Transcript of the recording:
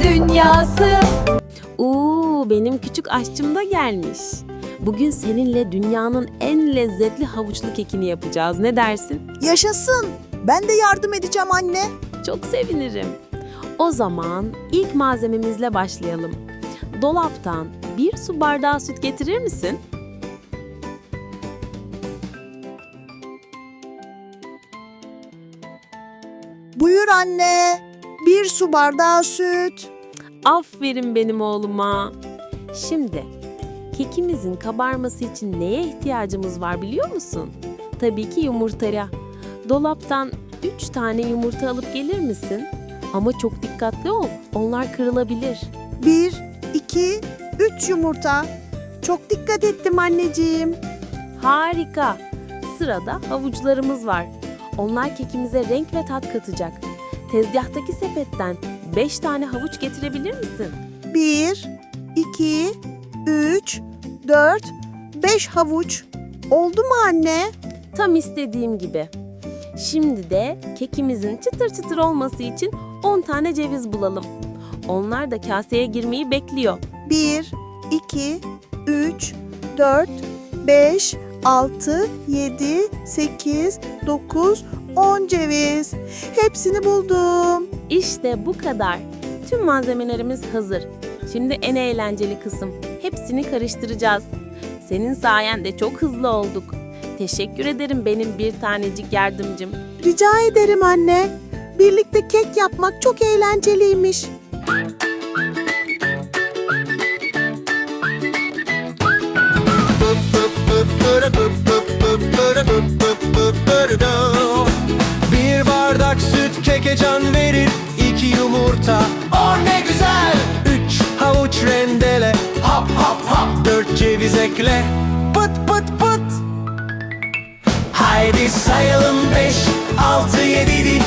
dünyası Uuu benim küçük aşçım da gelmiş. Bugün seninle dünyanın en lezzetli havuçlu kekini yapacağız. Ne dersin? Yaşasın. Ben de yardım edeceğim anne. Çok sevinirim. O zaman ilk malzememizle başlayalım. Dolaptan bir su bardağı süt getirir misin? Buyur anne. Bir su bardağı süt. Aferin benim oğluma. Şimdi kekimizin kabarması için neye ihtiyacımız var biliyor musun? Tabii ki yumurtaya. Dolaptan 3 tane yumurta alıp gelir misin? Ama çok dikkatli ol. Onlar kırılabilir. Bir, iki, üç yumurta. Çok dikkat ettim anneciğim. Harika. Sırada havuçlarımız var. Onlar kekimize renk ve tat katacak. Tezgahtaki sepetten 5 tane havuç getirebilir misin? Bir, iki, üç, dört, beş havuç. Oldu mu anne? Tam istediğim gibi. Şimdi de kekimizin çıtır çıtır olması için 10 tane ceviz bulalım. Onlar da kaseye girmeyi bekliyor. Bir, iki, üç, dört, beş, altı, yedi, sekiz, dokuz, on ceviz. Hepsini buldum. İşte bu kadar. Tüm malzemelerimiz hazır. Şimdi en eğlenceli kısım. Hepsini karıştıracağız. Senin sayende çok hızlı olduk. Teşekkür ederim benim bir tanecik yardımcım. Rica ederim anne. Birlikte kek yapmak çok eğlenceliymiş. Bir keke can verir iki yumurta. O ne güzel. Üç havuç rendele. Hop hop hop. Dört ceviz ekle. Pıt pıt pıt. Haydi sayalım beş altı yedi